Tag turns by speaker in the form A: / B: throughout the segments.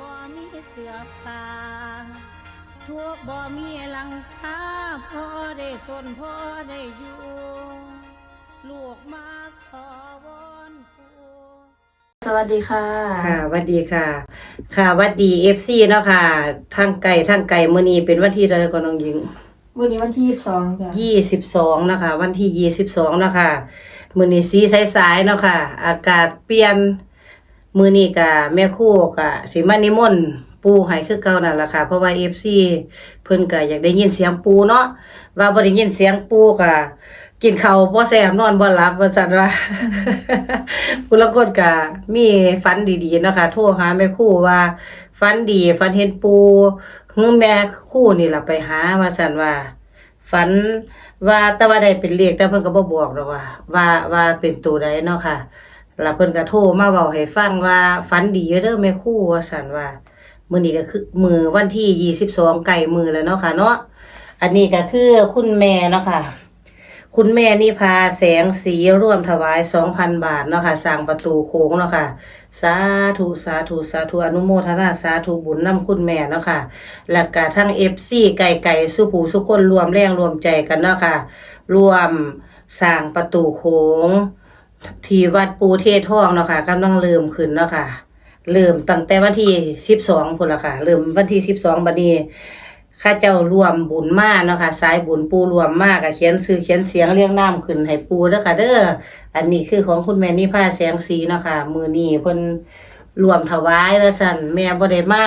A: บ่มีเสื้อผ้าทุกข์บ่มีหลังคาพอได้สนพอได้อยู่ ลูกมาขอวอนปู่
B: สวัสดีค่ะ
C: ค่ะหวัสดีค่ะ ค่ะหวัดดีเอฟซีเนาะค่ะ ทางไก่ทางไก่มื้อนี้เป็นวันที่เท่าไหร่ก่อนน้องหญิง
B: วันนี้วันที่ยี่สิบสองจ้ะ
C: ยี่สิบสองนะคะ วันที่ยี่สิบสองนะคะมื้อนี้สีสายๆเนาะค่ะ อากาศเปลี่ยน มือนี้กะแม่คู่กะสิมานิมนต์ปูให้คือเก่านั่นล่ะค่ะ เพราะว่า FC เพิ่นก็อยากได้ยินเสียงปูเนาะว่าบ่ได้ยินเสียงปูก็กินข้าวบ่แซ่บนอนบ่หลับว่าซั่นว่าผู้ละคนก็มีฝันดีๆเนาะค่ะโทรหาแม่คู่ว่าฝันดีฝันเห็นปูฮือแม่คู่นี่ล่ะไปหาว่าซั่นว่าฝันว่าแต่ว่าได้เป็นเลขแต่เพิ่นก็บ่บอกหรอกว่า ว่าว่าเป็นตัวใดเนาะค่ะ แล้วเพิ่นก็โทรมาเว้าให้ฟังว่าฝันดีเด้อแม่ครู่ว่าซั่นว่ามื้อนี้ก็คือมื้อวันที่ 22ไก่มือแล้วเนาะค่ะเนาะอันนี้ก็คือคุณแม่เนาะค่ะ คุณแม่นี่พาแสงสีร่วมถวาย 2,000 บาทเนาะค่ะสร้างประตูโค้งเนาะค่ะสาธุสาธุสาธุอนุโมทนาสาธุบุญนำคุณแม่เนาะค่ะ แล้วก็ทั้ง FC ไก่ไก่สุผูสุคนรวมแรงรวมใจกันเนาะค่ะ รวมสร้างประตูโค้ง ที่วัดปูเทศทองเนาะค่ะกำลังเริ่มขึ้นเนาะค่ะ เริ่มตั้งแต่วันที่12พุ่นละค่ะ เริ่มวันที่12บัดนี้ข้าเจ้ารวมบุญมากเนาะค่ะสายบุญปูรวมมากอะเขียนชื่อเขียนเสียงเรียงน้ำขึ้นให้ปูเด้อค่ะ เด้ออันนี้คือของคุณแม่นิพาแสงสีเนาะค่ะ มือนี้เพิ่นรวมถวายว่าสันแม่บ่ได้มา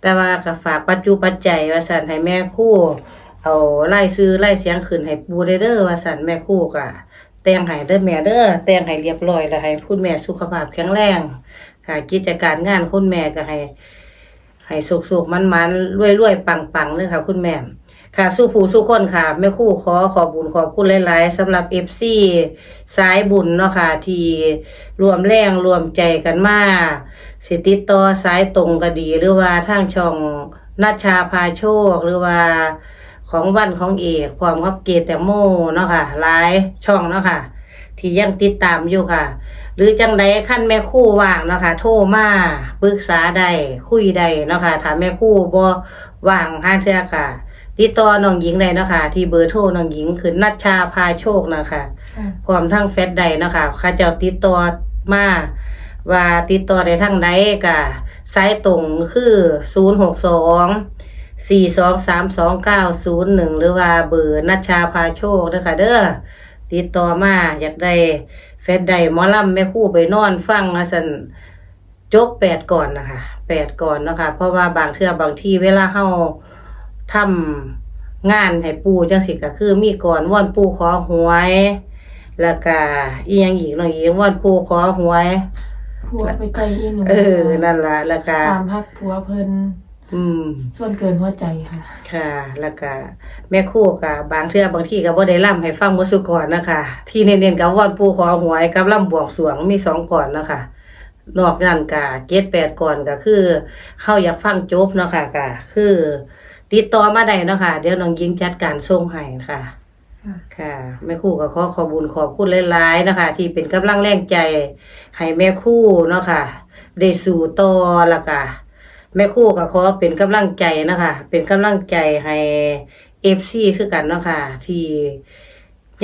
C: แต่ว่าก็ฝากปัจจุปัจจัยว่าสันให้แม่คู่ เอาไล่ซื้อไล่เสียงขึ้นให้ปูได้เด้อว่าสันแม่คู่ก็ แต่งให้เด้อแม่เด้อแต่งให้เรียบร้อยแล้วให้คุณแม่สุขภาพแข็งแรงค่ะกิจการงานคุณแม่ก็ให้ให้สุกๆมันๆรวยๆปังๆเลยค่ะ คุณแม่ ค่ะ สู้ผู้สู้คนค่ะแม่คู่ขอขอบุญขอบคุณหลายๆสำหรับ FC สายบุญเนาะค่ะ ที่รวมแรงรวมใจกันมาสิติดต่อสายตรงก็ดี หรือว่าทางช่องนัชชาพาโชคหรือว่า ของวันของเอกพร้อมกับเกตแตงโมเนาะค่ะหลายช่องเนาะค่ะ ที่ยังติดตามอยู่ค่ะ หรือจังใดขั้นแม่ครู่ว่างเนาะค่ะโทรมาปรึกษาได้คุยได้เนาะค่ะถ้าแม่ครู่บ่ว่างห้าเทื่อค่ะติดต่อน้องหญิงได้เนาะค่ะ ที่เบอร์โทรน้องหญิงคือนัชชาพาโชคนะคะ
B: ค่ะ
C: พร้อมทั้งเฟซใดเนาะค่ะข้าเจ้าติดต่อมาว่าติดต่อได้ทางใดก็สายตรงคือ 062 4232901หรือว่าเบอร์นัชชาพาโชคเด้อค่ะเด้อติดต่อมาอยากได้เฟซใดหมอลำแม่ครู่ไปนอนฟังว่าซั่นจบแปดก่อนนะคะแปดก่อนเนาะคะ เพราะว่าบางเทื่อบางที่เวลาเฮาทำงานให้ปู่จังสิก็คือมีก่อนว่อนปู่ขอหวย แล้วก็อีหยังอีกหน่อยอีกว่อนปู่ขอหวย
B: ผัวไปต่อยอีหนู
C: เออนั่นละแล้วก็
B: ตามฮักผัวเพิ่น
C: อืม
B: ส่วนเกินหัวใจค่ะ
C: ค่ะ แล้วก็แม่ครู่กับบางเทื่อบางที่ก็บ่ได้ล่ำให้ฟังมื้อสุก่อนนะคะ ที่เน้นๆกับว่อนปู่ขอหวยกับล่ำบวงสรวงมีสองก่อนเนาะคะนอกนั้นก็เจ็ดแปดก่อนก็คือเฮาอยากฟังจบเนาะค่ะก็คือ ติดต่อมาได้เนาะค่ะ เดี๋ยวน้องยิงจัดการส่งให้ค่ะ
B: ค่ะ
C: ค่ะแม่ครู่ก็ขอขอบุญขอบคุณหลายๆนะคะ ที่เป็นกำลังแรงใจให้แม่ครู่เนาะค่ะ ได้สู่ต่อแล้วก็ แม่คู่ก็ขอเป็นกำลังใจนะคะ เป็นกำลังใจให้เอฟซีคือกันเนาะค่ะ ที่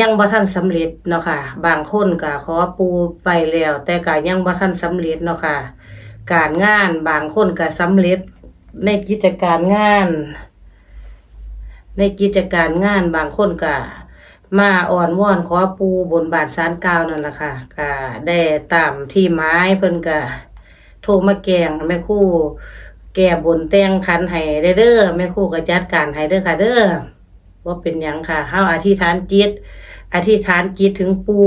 C: ยังบ่ทันสำเร็จเนาะค่ะ บางคนก็ขอปูไปแล้ว แต่ก็ยังบ่ทันสำเร็จเนาะค่ะ การงานบางคนก็สำเร็จในกิจการงาน ในกิจการงานบางคนก็มาอ่อนวอนขอปูบนบานสารกาวนั่นแหละค่ะก็ได้ตามที่ไม้เพิ่นก็โทรมาแกงแม่คู่ แก่บนแต่งคันให้ได้เด้อแม่ครู่ก็จัดการให้เด้อค่ะ เด้อว่าเป็นหยังค่ะเฮาอธิษฐานจิต อธิษฐานจิตถึงปู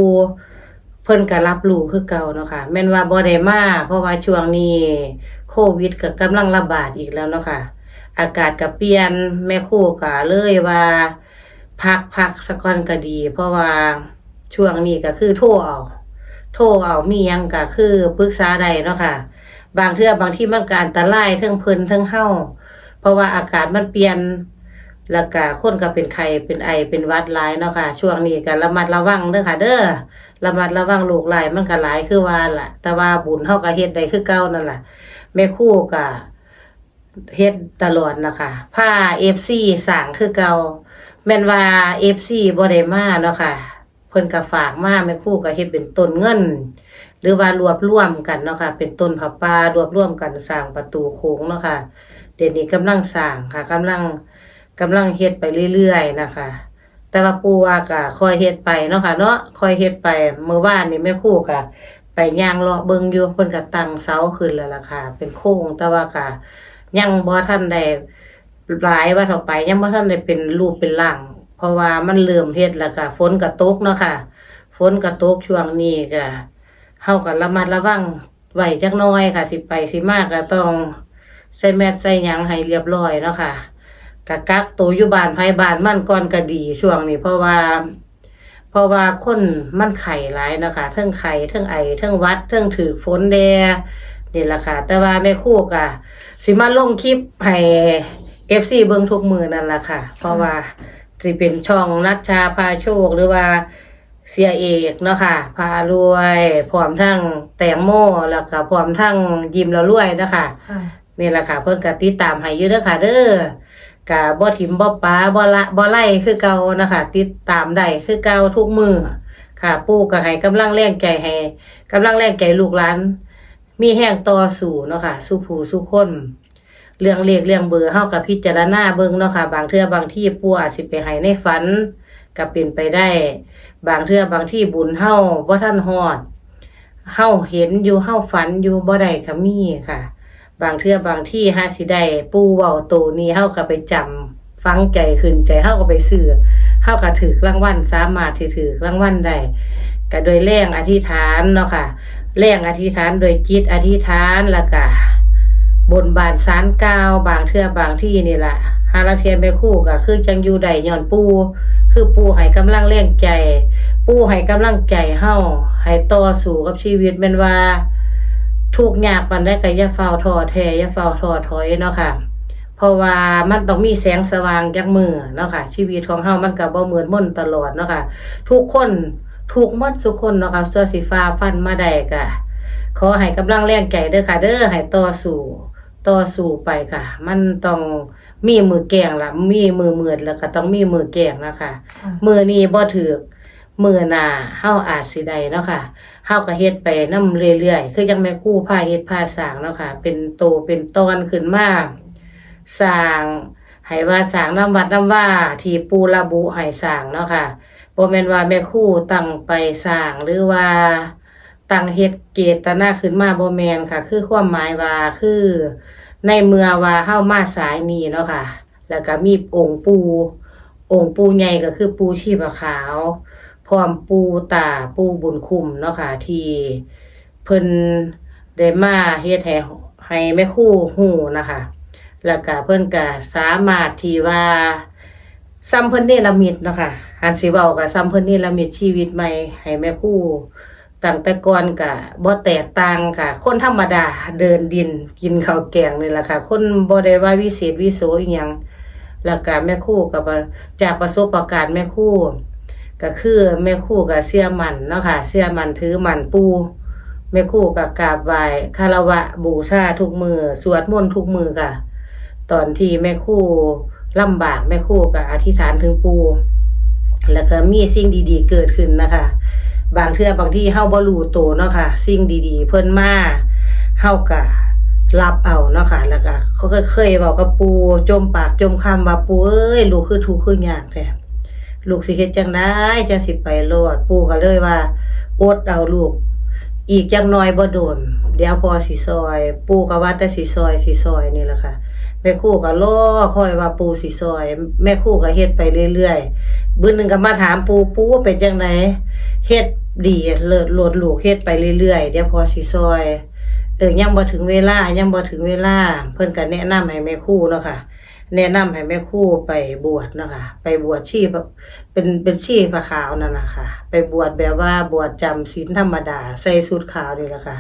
C: เพิ่นก็รับรู้คือเก่าเนาะค่ะแม่นว่าบ่ได้มาเพราะว่าช่วงนี้โควิดก็กำลังระบาดอีกแล้วเนาะค่ะ อากาศก็เปลี่ยนแม่ครู่ก็เลยว่าพักพักสักก่อนก็ดี เพราะว่าช่วงนี้ก็คือโทรเอาโทรเอามีหยังก็คือปรึกษาได้เนาะค่ะ บางเทื่อบางที่มันก็อันตรายเทั้งเพิ่นเทั้งเฮาเพราะว่าอากาศมันเปลี่ยนแล้วก็คนก็เป็นไข้เป็นไอเป็นวัดหลายเนาะค่ะ ช่วงนี้ก็ระมัดระวังเด้อค่ะ เด้อระมัดระวังโรคหลายมันก็หลายคือว่าล่ะ แต่ว่าบุญเฮาก็เฮ็ดได้คือเก่านั่นล่ะแม่คู่ก็เฮ็ดตลอดนะคะผ้า FC สร้างคือเก่าแม่นว่า FC บ่ได้มาเนาะค่ะเพิ่นก็ฝากมาแม่ครูก็เฮ็ดเป็นต้นเงิน หรือว่ารวบรวมกันเนาะค่ะ เป็นต้นผ้าป่ารวบรวมกันสร้างประตูโค้งเนาะค่ะ เดี๋ยวนี้กำลังสร้างค่ะกำลังกำลังเฮ็ดไปเรื่อยๆนะคะ แต่ว่าปู่ว่าก็คอยเฮ็ดไปเนาะค่ะ เนาะคอยเฮ็ดไปเมื่อวานนี่แม่ครูก็ไปย่างเลาะเบิงอยู่เพิ่นก็ตั้งเสาขึ้นแล้วล่ะค่ะ เป็นโค้งแต่ว่าก็ยังบ่ทันได้หลายว่าเท่าไปยังบ่ทันได้เป็นรูปเป็นร่าง เพราะว่ามันเริ่มเฮ็ดแล้วก็ฝนก็ตกเนาะค่ะ ฝนก็ตกช่วงนี้ก็ เฮาก็ระมัดระวังไว้จักน่อยค่ะ สิไปสิมากก็ต้องใส่แมสใส่หยังให้เรียบร้อยเนาะค่ะกะกักตัวอยู่บ้านไผบ้านมันก่อนก็ดีช่วงนี้เพราะว่า เพราะว่าคนมันไข้หลายนะคะทั้งไข้เทั้งไอทั้งวัดทั้งถือฝนแดนี่แหละค่ะ แต่ว่าแม่คู่ก็สิมาลงคลิปให้ FC เบิ่งทุกมือนั่นแหละค่ะ เพราะว่าสิเป็นช่องนัชชาพาโชคหรือว่า เสียเอกเนาะค่ะ พารวยพร้อมทั้งแตงโมแล้วก็พร้อมทั้งยิ้มแล้วรวยเนาะค่ะ
B: ค่ะ
C: นี่แหละค่ะ เพิ่นก็ติดตามให้อยู่เด้อค่ะ เด้อกะบ่ถิมบ่ปาบ่ละบ่ไล่คือเก่านะคะ ติดตามได้คือเก่าทุกมือค่ะ ปู่ก็ให้กำลังแรงใจให้กำลังแรงใจลูกหลาน มีแห้งต่อสู่เนาะค่ะสู้ผู้สู้คน เรื่องเลขเรื่องเบอร์เฮากับพิจารณาเบิ่งเนาะค่ะ บางเทื่อบางที่ปู่อาจสิไปให้ในฝันก็เป็นไปได้ บางเทื่อบางที่บุญเฮาบ่ทันฮอดเฮาเห็นอยู่เฮาฝันอยู่บ่ได้ก็มีค่ะ บางเทื่อบางที่ห้าสิได้ปูเว้าโตนี้เฮาก็ไปจำฟังใจขึ้นใจเฮาก็ไปซื้อเฮาก็ถือรางวัลสามารถที่ถือรางวัลได้ก็โดยแรงอธิษฐานเนาะค่ะแรงอธิษฐานโดยจิตอธิษฐานแล้วก็บนบานสารกาวบางเทื่อบางที่นี่ล่ะ หาลางเทียนไปคู่ก็คือจังอยู่ได้ย้อนปูคือปูให้กำลังแรงใจ ปูให้กำลังใจเฮาให้ต่อสู้กับชีวิตแม่นว่าทุกยากปานได้ก็อย่าเฝ้าท้อแท้อย่าเฝ้าท้อถอยเนาะค่ะ เพราะว่ามันต้องมีแสงสว่างจากมือเนาะค่ะ ชีวิตของเฮามันก็บ่เหมือนมนตลอดเนาะค่ะ ทุกคนทุกหมดทุกคนเนาะค่ะเสื้อสีฟ้าฟันมาได้ก็ขอให้กำลังแรงใจเด้อค่ะ เด้อให้ต่อสู้ต่อสู้ไปค่ะ มันต้อง มีมือแกล้งล่ะมีมือมืดแล้วก็ต้องมีมือแกล้งนะคะ
B: ค่ะ
C: มือนี้บ่ถือกมือหน้าเฮาอาจสิได้เนาะค่ะเฮาก็เฮ็ดไปนำเรื่อยๆ คือจังแม่ครู่พาเฮ็ดพาสร้างเนาะค่ะ เป็นโตเป็นตอนขึ้นมาสร้างให้ว่าสร้างน้ำวัดน้ำว่า ที่ปูระบุให้สร้างเนาะค่ะบ่แม่นว่าแม่ครู่ตั้งไปสร้างหรือว่าตั้งเฮ็ดเกตนาขึ้นมาบ่แม่นค่ะ คือความหมายว่าคือ ในเมื่อว่าเฮามาสายนี้เนาะค่ะ แล้วก็มีองค์ปู องค์ปูใหญ่ก็คือปูชีพขาว พร้อมปูตาปูบุญคุ้มเนาะค่ะ ที่เพิ่นได้มาเฮ็ดให้ให้แม่ครู่ฮู้นะคะ แล้วก็เพิ่นก็สามารถที่ว่าซ้ำเพิ่นเนรมิตเนาะค่ะอันสิเว้าก็ซ้ำเพิ่นเนรมิตชีวิตใหม่ให้แม่คู่ ตั้งแต่ก่อนก็บ่แตกต่างค่ะ คนธรรมดาเดินดินกินข้าวแกงนี่แหละค่ะ คนบ่ได้ว่าวิเศษวิโสอีหยังแล้วก็แม่คู่กับจากประสบะการณ์แม่คู่ ก็คือแม่คู่กับเสียมันเนาะค่ะเสียมันถือมันปูแม่คู่กับกราบไหว้คารวะบูชาทุกมือสวดมนต์ทุกมือค่ะ ตอนที่แม่คู่ลำบากแม่คู่กับอธิษฐานถึงปูแล้วก็มีสิ่งดีๆเกิดขึ้นนะคะ บางเทื่อบางที่เฮาบ่รู้ตัวเนาะค่ะ สิ่งดีๆ เพิ่นมาเฮาก็รับเอาเนาะค่ะแล้วก็เขาเคยเคยบอกกับปูจมปากจมคำว่าปูเอ้ยลูกคือทุกข์คือยากแท้ลูกสิเฮ็ดจังได๋จังสิไปรอดปูก็เลยว่าอดเอาลูก อีกจังน้อยบ่โดน เดี๋ยวพอสิซอย ปูก็ว่าแต่สิซอยสิซอยนี่แหละค่ะแม่ครู่ก็รอคอยว่าปูสิซอย แม่ครู่ก็เฮ็ดไปเรื่อยๆบื้อหนึงก็มาถามปูปูว่าเป็นจังไดเฮ็ด ดีเลิศโลดลูกเฮ็ดไปเรื่อยๆเดี๋ยวพอสิซอยเออยังบ่ถึงเวลายังบ่ถึงเวลา เพิ่นก็แนะนำให้แม่ครู่เนาะค่ะ แนะนำให้แม่ครู่ไปบวชเนาะค่ะ ไปบวชชีพเป็นเป็นชีพระขาวนั่นน่ะค่ะ ไปบวชแบบว่าบวชจำศีลธรรมดา ใส่สูทขาวนี่แหละค่ะ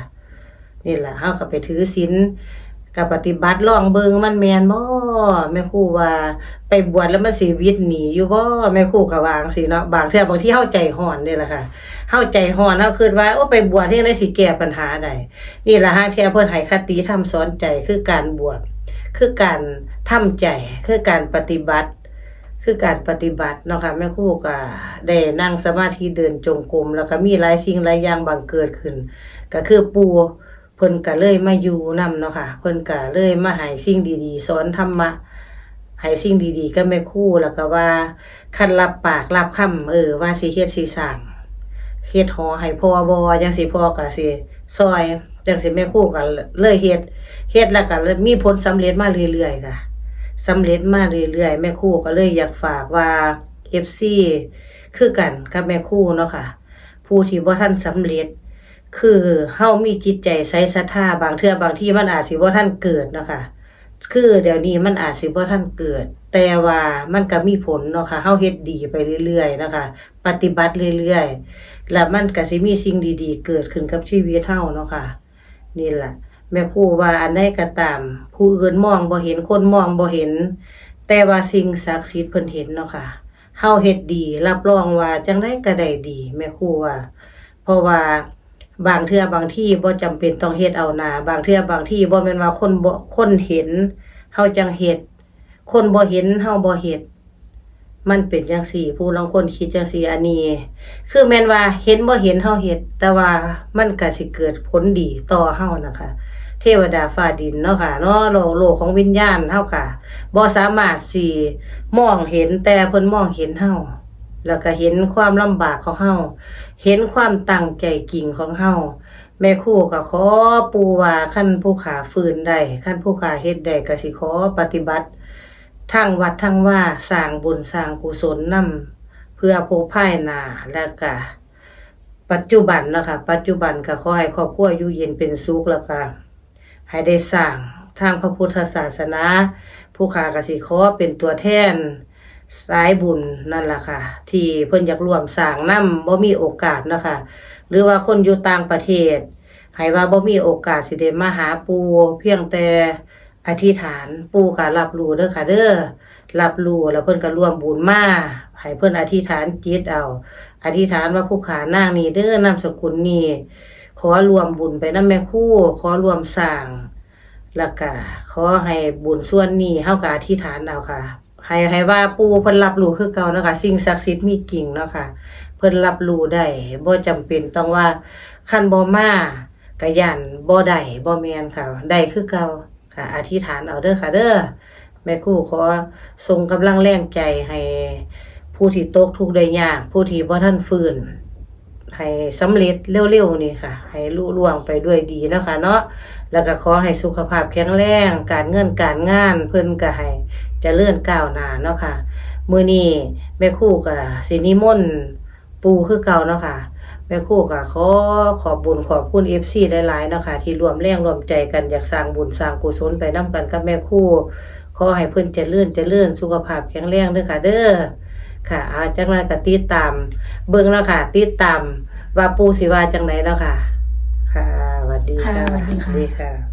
C: นี่แหละเฮาก็ไปถือศีลกับปฏิบัติลองเบิงมันแมนบ่แม่ครูว่า ไปบวชแล้วมันสิวิตหนีอยู่บ่แม่ครูก็วางสิเนาะบางเทื่อบางที่เฮาใจฮ้อนนี่แหละค่ะ เฮาใจฮ้อนเฮาคิดว่าโอ้ไปบวชเฮ็ดได้สิแก้ปัญหาได้นี่ล่ะฮะที่เพิ่นให้คติธรรมสอนใจคือการบวชคือการทำใจคือการปฏิบัติ คือการปฏิบัติเนาะค่ะแม่ครูก็ได้นั่งสมาธิเดินจงกรมแล้วก็มีหลายสิ่งหลายอย่างบังเกิดขึ้น ก็คือปูเพิ่นก็เลยมาอยู่นํเนาะค่ะเพิ่นก็เลยมาให้สิ่งดีๆสอนธรรมะให้สิ่งดีๆกับแม่ครูแล้วก็ว่าคันรับปากรับคำเออว่าสิเฮ็ดสิสร้าง เฮ็ดหอให้พ่อบ่จังสิพ่อก็สิซอยจังสิแม่ครูก็เลยเฮ็ดเฮ็ดแล้วก็มีผลสำเร็จมาเรื่อยๆค่ะสำเร็จมาเรื่อยๆแม่ครู่ก็เลยอยากฝากว่า FC คือกันกับแม่ครู่เนาะค่ะ ผู้ที่บ่ทันสำเร็จ คือเฮามีจิตใจใส่ศรัทธาบางเทื่อบางที่มันอาจสิบ่ทันเกิดเนาะค่ะคือเดี๋ยวนี้มันอาจสิบ่ทันเกิด แต่ว่ามันก็มีผลเนาะค่ะเฮาเฮ็ดดีไปเรื่อยๆนะคะ ปฏิบัติเรื่อยๆ แล้วมันก็สิมีสิ่งดีๆ เกิดขึ้นกับชีวิตเฮาเนาะค่ะ นี่แหละแม่ครูว่าอันใดก็ตาม ผู้อื่นมองบ่เห็นคนมองบ่เห็น แต่ว่าสิ่งศักดิ์สิทธิ์เพิ่นเห็นเนาะค่ะเฮาเฮ็ดดี รับรองว่าจังไดก็ได้ดีแม่ครูว่า เพราะว่าบางเทื่อบางที่บ่จำเป็นต้องเฮ็ดเอาหนาบางเทื่อบางที่บ่แม่นว่าคนบ่คนเห็นเฮาจังเฮ็ดคนบ่เห็นเฮาบ่เฮ็ด มันเป็นจังซี่ ผู้ลางคนคิดจังซี่อันนี้ คือแมนว่าเห็นบ่เห็นเฮาเฮ็ดแต่ว่ามันก็สิเกิดผลดีต่อเฮานะคะ เทวดาฟ้าดินเนาะค่ะเนาะโลกโลกของวิญญาณเฮาค่ะบ่สามารถสิมองเห็นแต่เพิ่นมองเห็นเฮาแล้วก็เห็นความลำบากของเฮาเห็นความตั้งใจจริงของเฮาแม่ครูก็ขอปูว่าคันผู้ขาฟื้นได้คันผู้ขาเฮ็ดได้ก็สิขอปฏิบัติ ทางวัดทางว่าสร้างบุญสร้างกุศลนำเพื่อผู้ภายนาแล้วก็ปัจจุบันนะคะปัจจุบันก็ขอให้ครอบครัวอยู่เย็นเป็นสุขแล้วก็ให้ได้สร้างทางพระพุทธศาสนา ผู้ขากสิขอเป็นตัวแทนสายบุญนั่นแหละค่ะ ที่เพิ่นอยากร่วมสร้างนำบ่มีโอกาสนะคะ หรือว่าคนอยู่ต่างประเทศให้ว่าบ่มีโอกาสสิได้มาหาปูเพียงแต่ อธิษฐานปู่ก็รับรู้เด้อค่ะเด้อรับรู้แล้วเพิ่นก็ร่วมบุญมาให้เพิ่นอธิษฐานจิตเอา อธิษฐานว่าผู้ขานางนี้เด้อนามสกุลนี้ขอรวมบุญไปนำแม่คู่ขอรวมสร้างแล้วก็ขอให้บุญส่วนนี้เฮาก็อธิษฐานเอาค่ะให้ให้ว่าปู่เพิ่นรับรู้คือเก่าเนาะค่ะสิ่งศักดิ์สิทธิ์มีจริงเนาะค่ะเพิ่นรับรู้ได้บ่จำเป็นต้องว่าคันบ่มาก็ยันบ่ได้บ่แม่นค่ะได้คือเก่า ค่ะอธิษฐานเอาเด้อค่ะเด้อแม่ครู่ขอส่งกำลังแรงใจให้ผู้ที่ตกทุกข์ได้ยาก ผู้ที่บ่ทันฟื้นให้สำเร็จเร็วๆนี่ค่ะ ให้ลุล่วงไปด้วยดีนะคะเนาะแล้วก็ขอให้สุขภาพแข็งแรงการเงินการงานเพิ่นก็ให้จะเจริญก้าวหน้าเนาะค่ะ มือนี้แม่ครูก็สินิมนต์ปูคือเก่าเนาะค่ะ แม่ครูก็ขอขอบบุญขอบคุณ FC หลายๆเนาะค่ะที่รวมแรงรวมใจกันอยากสร้างบุญสร้างกุศลไปนํกันกับแม่ครูขอให้เพิ่นเจริญเจริญสุขภาพแข็งแรงเด้อค่ะ เด้อค่ะ อาจังนั้นก็ติดตาม เบิ่งแล้วค่ะ ติดตามว่าปูสิว่าจังไหนแล้วค่ะ ค่ะสวัสดี
B: ค่ะ
C: ค่ะ
B: สวัสดีค่ะ
C: สวัสดีค่ะ